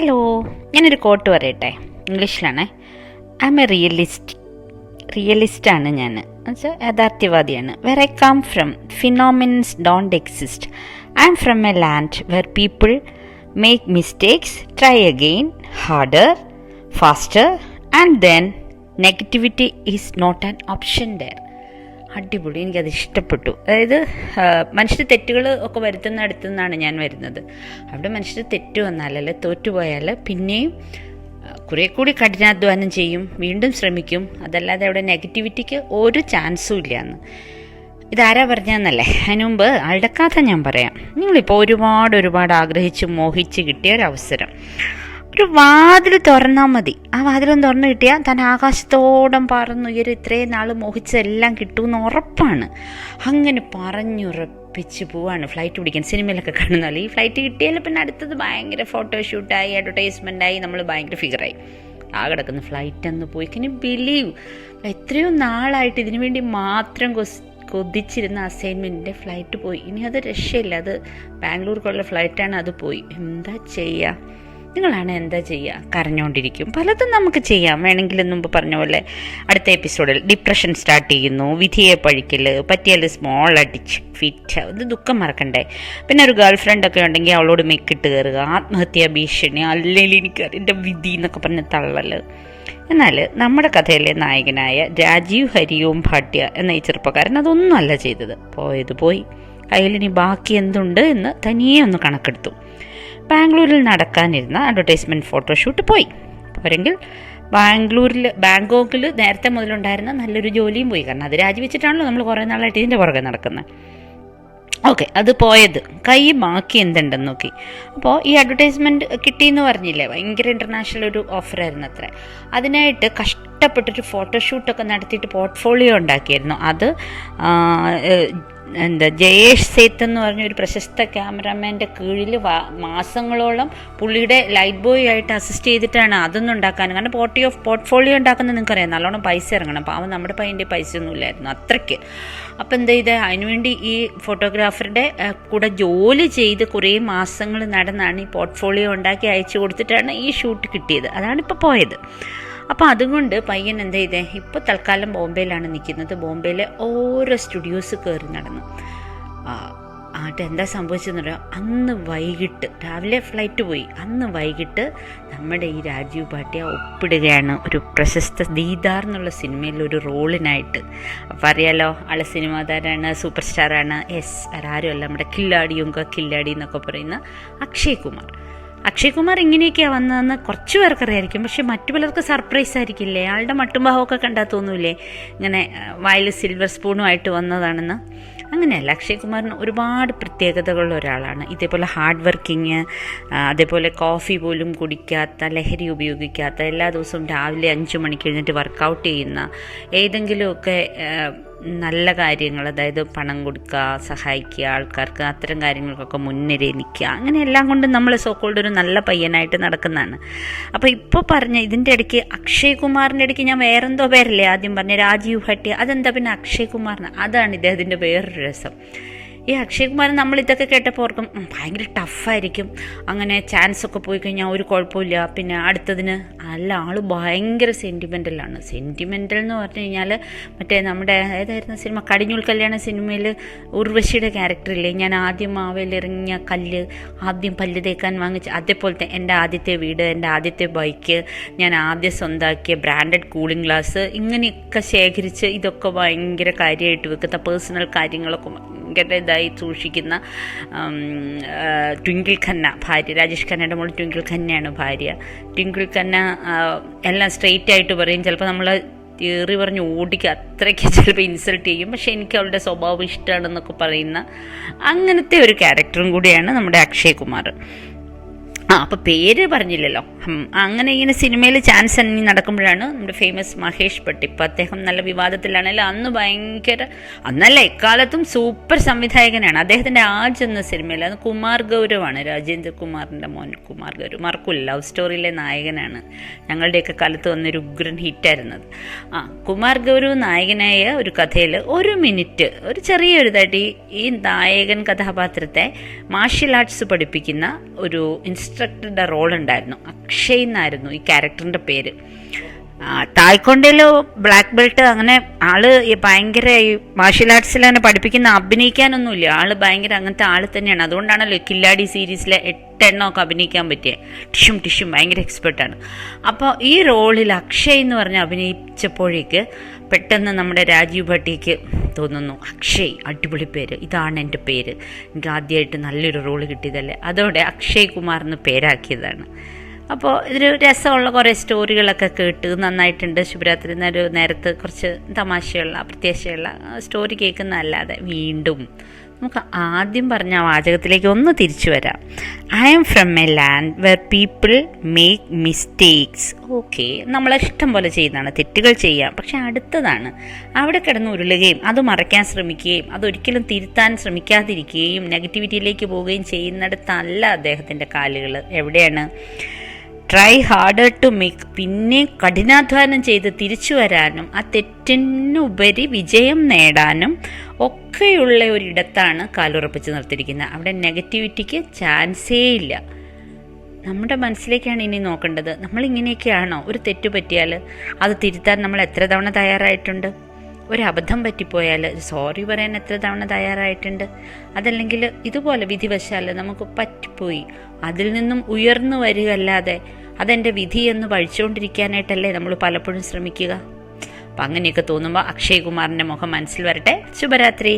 Hello ഞാനൊരു quote പറയട്ടെ? ഇംഗ്ലീഷിലാണേ. ഐ എം എ റിയലിസ്റ്റ് റിയലിസ്റ്റാണ് ഞാൻ എന്നുവെച്ചാൽ യാഥാർത്ഥ്യവാദിയാണ്. Where I come from phenomenons don't exist I am from a land where people make mistakes try again harder faster and then negativity is not an option dare അടിപൊളി. എനിക്കത് ഇഷ്ടപ്പെട്ടു അതായത് മനുഷ്യർ തെറ്റുകൾ ഒക്കെ വരുത്തുന്ന അടുത്തു നിന്നാണ് ഞാൻ വരുന്നത്. അവിടെ മനുഷ്യർ തെറ്റ് വന്നാലല്ലേ തോറ്റുപോയാൽ പിന്നെയും കുറെ കൂടി കഠിനാധ്വാനം ചെയ്യും വീണ്ടും ശ്രമിക്കും. അതല്ലാതെ അവിടെ നെഗറ്റിവിറ്റിക്ക് ഒരു ചാൻസും ഇല്ല എന്ന് ഇതാരാ പറഞ്ഞതെന്നല്ലേ? അതിനു മുമ്പ് ആളുടെ ഞാൻ പറയാം. നിങ്ങളിപ്പോൾ ഒരുപാട് ഒരുപാട് ആഗ്രഹിച്ച് മോഹിച്ച് കിട്ടിയ ഒരു അവസരം. ഒരു വാതിൽ തുറന്നാൽ മതി. ആ വാതിലൊന്ന് തുറന്നു കിട്ടിയാൽ താൻ ആകാശത്തോടം പറന്നുയരും ഇത്രയും നാൾ മോഹിച്ചതെല്ലാം കിട്ടുമെന്ന് ഉറപ്പാണ്. അങ്ങനെ പറഞ്ഞുറപ്പിച്ച് പോവാണ് ഫ്ലൈറ്റ് പിടിക്കാൻ. സിനിമയിലൊക്കെ കാണുന്നാൽ ഈ ഫ്ലൈറ്റ് കിട്ടിയാൽ പിന്നെ അടുത്തത് ഭയങ്കര ഫോട്ടോഷൂട്ടായി അഡ്വർടൈസ്മെന്റായി നമ്മൾ ഭയങ്കര ഫിഗറായി. ആ കിടക്കുന്ന ഫ്ലൈറ്റ് അന്ന് പോയി. പിന്നെ ബിലീവ് എത്രയോ നാളായിട്ട് ഇതിനു വേണ്ടി മാത്രം കൊതിച്ചിരുന്ന അസൈൻമെന്റിന്റെ ഫ്ലൈറ്റ് പോയി. ഇനി അത് രക്ഷയില്ല. അത് ബാംഗ്ലൂർക്കുള്ള ഫ്ലൈറ്റാണ് അത് പോയി. എന്താ ചെയ്യുക നിങ്ങളാണ് എന്താ ചെയ്യുക? കരഞ്ഞുകൊണ്ടിരിക്കും പലതും നമുക്ക് ചെയ്യാം. വേണമെങ്കിൽ മുമ്പ് പറഞ്ഞ പോലെ അടുത്ത എപ്പിസോഡിൽ ഡിപ്രഷൻ സ്റ്റാർട്ട് ചെയ്യുന്നു. വിധിയെ പഴിക്കൽ പറ്റിയാൽ സ്മോൾ അടിച്ച് ഫിറ്റ് ഇത് ദുഃഖം മറക്കണ്ടേ? പിന്നെ ഒരു ഗേൾ ഫ്രണ്ട് ഒക്കെ ഉണ്ടെങ്കിൽ അവളോട് മെക്കിട്ട് കയറുക. ആത്മഹത്യാ ഭീഷണി അല്ലെങ്കിൽ എനിക്ക് എന്റെ വിധി എന്നൊക്കെ പറഞ്ഞ് തള്ളൽ എന്നാൽ നമ്മുടെ കഥയിലെ നായകനായ രാജീവ് ഹരിയോം ഭാട്യ എന്ന ഈ ചെറുപ്പക്കാരൻ അതൊന്നുമല്ല ചെയ്തത്. പോയത് പോയി. കയ്യിലിനി ബാക്കി എന്തുണ്ട് എന്ന് തനിയെ ഒന്ന് കണക്കെടുത്തു. ബാംഗ്ലൂരിൽ നടക്കാനിരുന്ന അഡ്വർടൈസ്മെന്റ് ഫോട്ടോഷൂട്ട് പോയി. പോരെങ്കിൽ ബാംഗ്ലൂരിൽ ബാങ്കോക്കിൽ നേരത്തെ മുതലുണ്ടായിരുന്ന നല്ലൊരു ജോലിയും പോയി. കാരണം അത് രാജിവെച്ചിട്ടാണല്ലോ നമ്മൾ കുറേ നാളായിട്ട് ഇതിന്റെ പുറകെ നടക്കുന്നത് ഓക്കെ അത് പോയത്. കൈ ബാക്കി എന്തുണ്ടെന്ന് നോക്കി. അപ്പോൾ ഈ അഡ്വർടൈസ്മെന്റ് കിട്ടിയെന്ന് പറഞ്ഞില്ലേ? ഭയങ്കര ഇന്റർനാഷണൽ ഒരു ഓഫറായിരുന്നു അത്ര. അതിനായിട്ട് കഷ്ടപ്പെട്ടൊരു ഫോട്ടോഷൂട്ടൊക്കെ നടത്തിയിട്ട് പോർട്ട്ഫോളിയോ ഉണ്ടാക്കിയിരുന്നു അത് എന്താ ജയേഷ് സേത്ത് എന്ന് പറഞ്ഞ ഒരു പ്രശസ്ത ക്യാമറാമാന്റെ കീഴിൽ മാസങ്ങളോളം പുള്ളിയുടെ ലൈറ്റ് ബോയ് ആയിട്ട് അസിസ്റ്റ് ചെയ്തിട്ടാണ് അതൊന്നും ഉണ്ടാക്കാൻ കാരണം പോർട്ടി ഓഫ് പോർട്ട്ഫോളിയോ ഉണ്ടാക്കുന്നത് നിങ്ങൾക്കറിയാം. നല്ലോണം പൈസ ഇറങ്ങണം. പാവം നമ്മുടെ പയ്യന്റെ പൈസ ഒന്നും ഇല്ലായിരുന്നു. അത്രയ്ക്ക്. അപ്പോൾ എന്താ ചെയ്ത്? അതിനുവേണ്ടി ഈ ഫോട്ടോഗ്രാഫറുടെ കൂടെ ജോലി ചെയ്ത് കുറേ മാസങ്ങൾ നടന്നാണ് ഈ പോർട്ട്ഫോളിയോ ഉണ്ടാക്കി അയച്ചു കൊടുത്തിട്ടാണ് ഈ ഷൂട്ട് കിട്ടിയത്. അതാണ് ഇപ്പോൾ പോയത്. അപ്പോൾ അതുകൊണ്ട് പയ്യൻ എന്താ ചെയ്തേ? ഇപ്പോൾ തൽക്കാലം ബോംബെയിലാണ് നിൽക്കുന്നത്. ബോംബെയിലെ ഓരോ സ്റ്റുഡിയോസ് കയറി നടന്നു. ആട്ട് എന്താ സംഭവിച്ചതെന്ന് പറയാം അന്ന് വൈകിട്ട് രാവിലെ ഫ്ലൈറ്റ് പോയി. അന്ന് വൈകിട്ട് നമ്മുടെ ഈ രാജീവ് ഭാട്ടിയ ഒപ്പിടുകയാണ് ഒരു പ്രശസ്ത ദീദാർ എന്നുള്ള സിനിമയിൽ ഒരു റോളിനായിട്ട്. അപ്പോൾ അറിയാലോ ആളെ സിനിമാതാരാണ് സൂപ്പർ സ്റ്റാറാണ് എസ് ആരും അല്ല നമ്മുടെ കില്ലാടിയുങ്ക കില്ലാടി എന്നൊക്കെ പറയുന്ന അക്ഷയ് കുമാർ. അക്ഷയ് കുമാർ ഇങ്ങനെയൊക്കെയാണ് വന്നതെന്ന് കുറച്ച് പേർക്ക് അറിയായിരിക്കും പക്ഷെ മറ്റു പലർക്ക് സർപ്രൈസ് ആയിരിക്കില്ലേ? ആളുടെ മട്ടുംഭാവമൊക്കെ കണ്ടാൽ തോന്നൂലേ? ഇങ്ങനെ വായിൽ സിൽവർ സ്പൂണുമായിട്ട് വന്നതാണെന്ന്. അങ്ങനെയല്ല അക്ഷയ് കുമാറിന് ഒരുപാട് പ്രത്യേകതകളുള്ള ഒരാളാണ്. ഇതേപോലെ ഹാർഡ് വർക്കിങ് അതേപോലെ കോഫി പോലും കുടിക്കാത്ത ലഹരി ഉപയോഗിക്കാത്ത എല്ലാ ദിവസവും രാവിലെ അഞ്ച് മണിക്ക് എഴുന്നേറ്റ് വർക്കൗട്ട് ചെയ്യുന്ന ഏതെങ്കിലുമൊക്കെ നല്ല കാര്യങ്ങൾ അതായത് പണം കൊടുക്കുക സഹായിക്കുക ആൾക്കാർക്ക് അത്തരം കാര്യങ്ങൾക്കൊക്കെ മുൻനിരയിൽ നിൽക്കുക. അങ്ങനെ എല്ലാം കൊണ്ടും നമ്മൾ സോക്കോൾഡ് ഒരു നല്ല പയ്യനായിട്ട് നടക്കുന്നതാണ്. അപ്പോൾ ഇപ്പോൾ പറഞ്ഞ ഇതിന്റെ ഇടയ്ക്ക് അക്ഷയ് കുമാറിന്റെ ഇടയ്ക്ക് ഞാൻ വേറെന്തോ പേരല്ലേ ആദ്യം പറഞ്ഞ രാജീവ് ഭട്ടി. അതെന്താ പിന്നെ അക്ഷയ് കുമാറിന്? അതാണ് ഇദ്ദേഹത്തിന്റെ വേറൊരു രസം. ഈ അക്ഷയ് കുമാർ നമ്മൾ ഇതൊക്കെ കേട്ടപ്പോൾ ഓർക്കും "ഉം, ഭയങ്കര ടഫായിരിക്കും. അങ്ങനെ ചാൻസ് ഒക്കെ പോയി കഴിഞ്ഞാൽ ഒരു കുഴപ്പമില്ല പിന്നെ അടുത്തതിന് അല്ല ആൾ ഭയങ്കര സെന്റിമെന്റലാണ് സെന്റിമെന്റൽ എന്ന് പറഞ്ഞു കഴിഞ്ഞാൽ മറ്റേ നമ്മുടെ ഏതായിരുന്നു സിനിമ? കടിഞ്ഞൂൽ കല്യാണ സിനിമയിൽ ഉർവശിയുടെ ക്യാരക്ടറില്ലേ ഞാൻ ആദ്യം മാവേലിറങ്ങിയ കല്ല് ആദ്യം പല്ല് തേക്കാൻ വാങ്ങിച്ച അതേപോലത്തെ എന്റെ ആദ്യത്തെ വീട് എന്റെ ആദ്യത്തെ ബൈക്ക് ഞാൻ ആദ്യം സ്വന്തമാക്കിയ ബ്രാൻഡഡ് കൂളിംഗ് ഗ്ലാസ് ഇങ്ങനെയൊക്കെ ശേഖരിച്ച് ഇതൊക്കെ ഭയങ്കര കാര്യമായിട്ട് വെക്കുന്ന പേഴ്സണൽ കാര്യങ്ങളൊക്കെ ഭയങ്കര ഇതായി സൂക്ഷിക്കുന്ന ട്വിങ്കിൾ ഖന്ന ഭാര്യ. രാജേഷ് ഖന്നയുടെ മോൾ ട്വിങ്കിൾ ഖന്നയാണ് ഭാര്യ. ട്വിങ്കിൾ ഖന്ന എല്ലാം സ്ട്രെയിറ്റ് ആയിട്ട് പറയും. ചിലപ്പോൾ നമ്മൾ ഏറി പറഞ്ഞ് ഓടിക്കുക അത്രയ്ക്ക് ചിലപ്പോൾ ഇൻസൾട്ട് ചെയ്യും. പക്ഷേ എനിക്ക് അവളുടെ സ്വഭാവം ഇഷ്ടമാണെന്നൊക്കെ പറയുന്ന അങ്ങനത്തെ ഒരു ക്യാരക്ടറും കൂടിയാണ് നമ്മുടെ അക്ഷയ് കുമാർ. ആ അപ്പോൾ പേര് പറഞ്ഞില്ലല്ലോ. അങ്ങനെ ഇങ്ങനെ സിനിമയിൽ ചാൻസ് അന്നി നടക്കുമ്പോഴാണ് നമ്മുടെ ഫേമസ് മഹേഷ് ഭട്ട് ഇപ്പം അദ്ദേഹം നല്ല വിവാദത്തിലാണെങ്കിലും അന്ന് ഭയങ്കര അന്നല്ല എക്കാലത്തും സൂപ്പർ സംവിധായകനാണ്. അദ്ദേഹത്തിന്റെ ആജ് എന്ന സിനിമയിൽ അത് കുമാർ ഗൗരവാണ്. രാജേന്ദ്ര കുമാറിന്റെ മോൻ കുമാർ ഗൗരവ്. മറക്കൂല ലവ് സ്റ്റോറിയിലെ നായകനാണ്. ഞങ്ങളുടെയൊക്കെ കാലത്ത് വന്നൊരു ഉഗ്രൻ ഹിറ്റായിരുന്നത് ആ കുമാർ ഗൗരവ് നായകനായ ഒരു കഥയിൽ ഒരു മിനിറ്റ് ഒരു ചെറിയൊരു തടി ഈ നായകൻ കഥാപാത്രത്തെ മാർഷ്യൽ ആർട്സ് പഠിപ്പിക്കുന്ന ഒരു ഇൻസ്ട്ര ഇൻസ്ട്രക്ടറുടെ റോൾ ഉണ്ടായിരുന്നു. അക്ഷയ് എന്നായിരുന്നു ഈ ക്യാരക്ടറിന്റെ പേര്. തായ്ക്കൊണ്ടയിലോ ബ്ലാക്ക് ബെൽറ്റ് അങ്ങനെ ആൾ ഭയങ്കര ഈ മാർഷ്യൽ ആർട്സിൽ അങ്ങനെ പഠിപ്പിക്കുന്ന അഭിനയിക്കാനൊന്നുമില്ല. ആൾ ഭയങ്കര അങ്ങനത്തെ ആൾ തന്നെയാണ്. അതുകൊണ്ടാണല്ലോ കില്ലാടി സീരീസിലെ എട്ടെണ്ണമൊക്കെ അഭിനയിക്കാൻ പറ്റിയ. ടിഷും ടിഷും ഭയങ്കര എക്സ്പെർട്ടാണ് അപ്പോൾ ഈ റോളിൽ അക്ഷയ് എന്ന് പറഞ്ഞ് അഭിനയിച്ചപ്പോഴേക്ക് പെട്ടെന്ന് നമ്മുടെ രാജീവ് ഭട്ടിക്ക് തോന്നുന്നു അക്ഷയ് അടിപൊളി പേര്. ഇതാണ് എന്റെ പേര്. എനിക്ക് ആദ്യമായിട്ട് നല്ലൊരു റോൾ കിട്ടിയതല്ലേ? അതോടെ അക്ഷയ് കുമാർ എന്ന് പേരാക്കിയതാണ്. അപ്പോൾ ഇതൊരു രസമുള്ള കുറേ സ്റ്റോറികളൊക്കെ കേട്ട് നന്നായിട്ടുണ്ട്. ശിവരാത്രി ഒരു നേരത്ത് കുറച്ച് തമാശയുള്ള പ്രത്യാശയുള്ള സ്റ്റോറി കേൾക്കുന്നതല്ലാതെ വീണ്ടും നമുക്ക് ആദ്യം പറഞ്ഞ ആ വാചകത്തിലേക്ക് ഒന്ന് തിരിച്ചു വരാം. I am from a land where people make mistakes okay നമ്മളെ ഇഷ്ടം പോലെ ചെയ്യുന്നതാണ് തെറ്റുകൾ ചെയ്യാം. പക്ഷെ അടുത്തതാണ് അവിടെ കിടന്ന് ഉരുളുകയും അത് മറയ്ക്കാൻ ശ്രമിക്കുകയും അതൊരിക്കലും തിരുത്താൻ ശ്രമിക്കാതിരിക്കുകയും നെഗറ്റിവിറ്റിയിലേക്ക് പോവുകയും ചെയ്യുന്നിടത്തല്ല അദ്ദേഹത്തിന്റെ കാലുകൾ. എവിടെയാണ്? ട്രൈ ഹാർഡർ ടു മേക്ക് പിന്നെ കഠിനാധ്വാനം ചെയ്ത് തിരിച്ചു വരാനും ആ തെറ്റിനുപരി വിജയം നേടാനും ഒക്കെയുള്ള ഒരിടത്താണ് കാലുറപ്പിച്ച് നിർത്തിയിരിക്കുന്നത്. അവിടെ നെഗറ്റിവിറ്റിക്ക് ചാൻസേ ഇല്ല. നമ്മുടെ മനസ്സിലേക്കാണ് ഇനി നോക്കേണ്ടത്. നമ്മൾ ഇങ്ങനെയൊക്കെയാണോ ഒരു തെറ്റ് പറ്റിയാൽ അത് തിരുത്താൻ നമ്മൾ എത്ര തവണ തയ്യാറായിട്ടുണ്ട്? ഒരു അബദ്ധം പറ്റിപ്പോയാൽ സോറി പറയാൻ എത്ര തവണ തയ്യാറായിട്ടുണ്ട്? അതല്ലെങ്കിൽ ഇതുപോലെ വിധിവശാൽ നമുക്ക് പറ്റിപ്പോയി. അതിൽ നിന്നും ഉയർന്നു വരിക അല്ലാതെ അതെന്റെ വിധിയെന്ന് വഴിച്ചുകൊണ്ടിരിക്കാനായിട്ടല്ലേ നമ്മൾ പലപ്പോഴും ശ്രമിക്കുക? അപ്പം അങ്ങനെയൊക്കെ തോന്നുമ്പോൾ അക്ഷയ് കുമാറിന്റെ മുഖം മനസ്സിൽ വരട്ടെ. ശുഭരാത്രി.